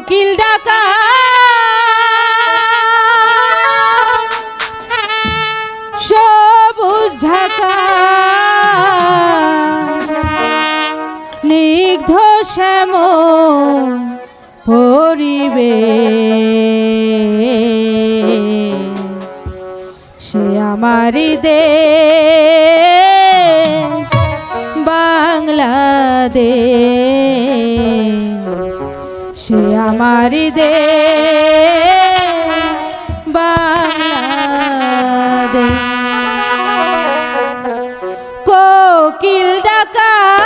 কোকিল ডাকা। সবুজ ঢাকা। স্নিগ্ধ শ্যাম পরিবে সে আমারই দেশ বাংলাদেশ। সে দে দেশ বাংলাদেশ। কোকিল ডাকার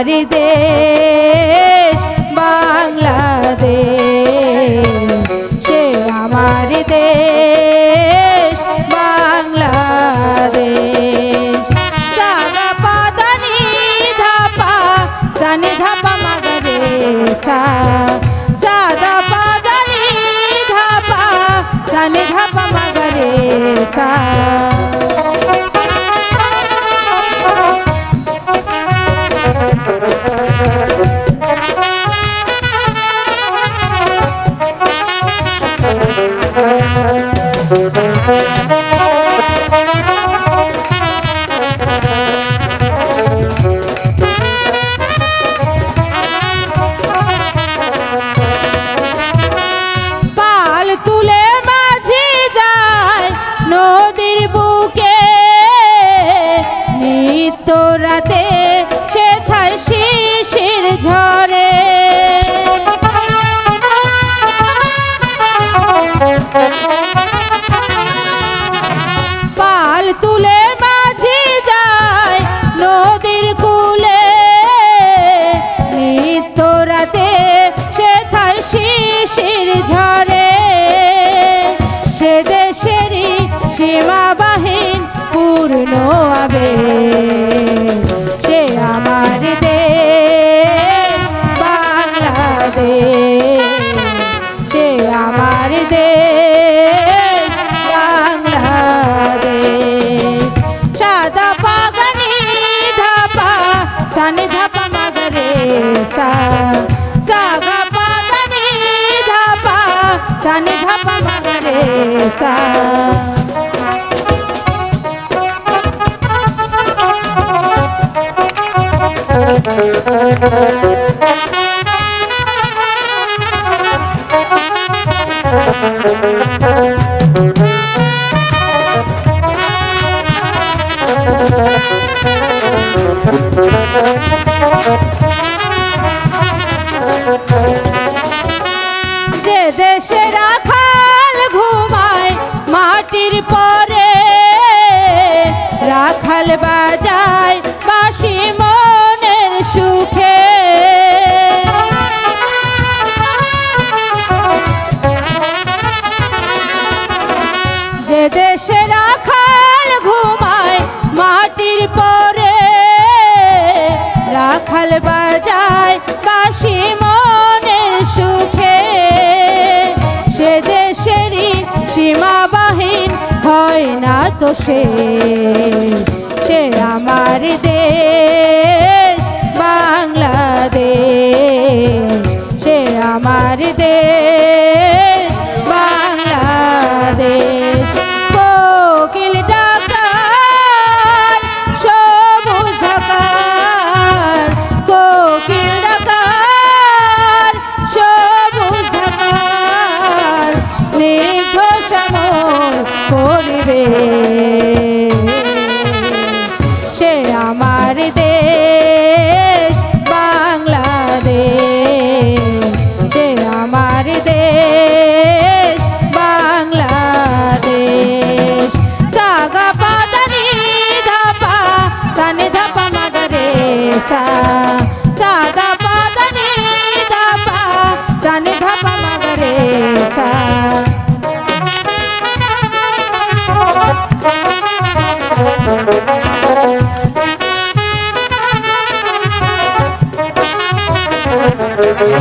আমার দেশ, বাংলাদেশ, সে আমার দেশ, বাংলাদেশ। সাদা পাদানি ধাপা সানি ধাপা মাগরে সা। সাদা পাদানি ধাপা সানি ধাপা মাগরে সা। সীমাবাহীন পূর্ণ আবে সে আমার দেশ, বাংলাদেশ। সে আমার দেশ, বাংলাদেশ। সাদা পাগানি ধাপা, সানি ধাপা মাগরে সা। সাগা পাগানি ধাপা, সানি ধাপা Thank you. সে সে আমার দেশ। Amém.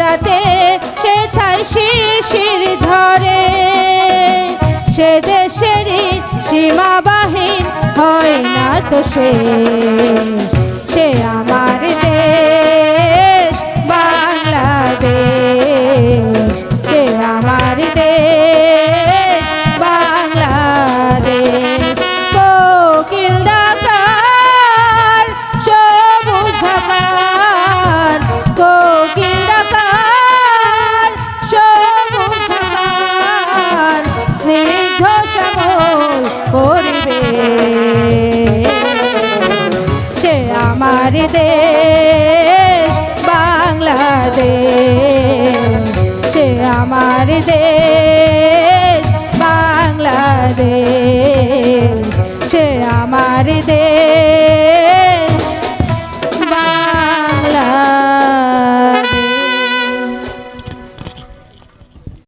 রাতে সেথায় শিশির ঝরে। সে দেশেরই সীমাবাহীন হয় না তো সে আমার আমার দেশ বাংলাদেশ সে আমার দেশ।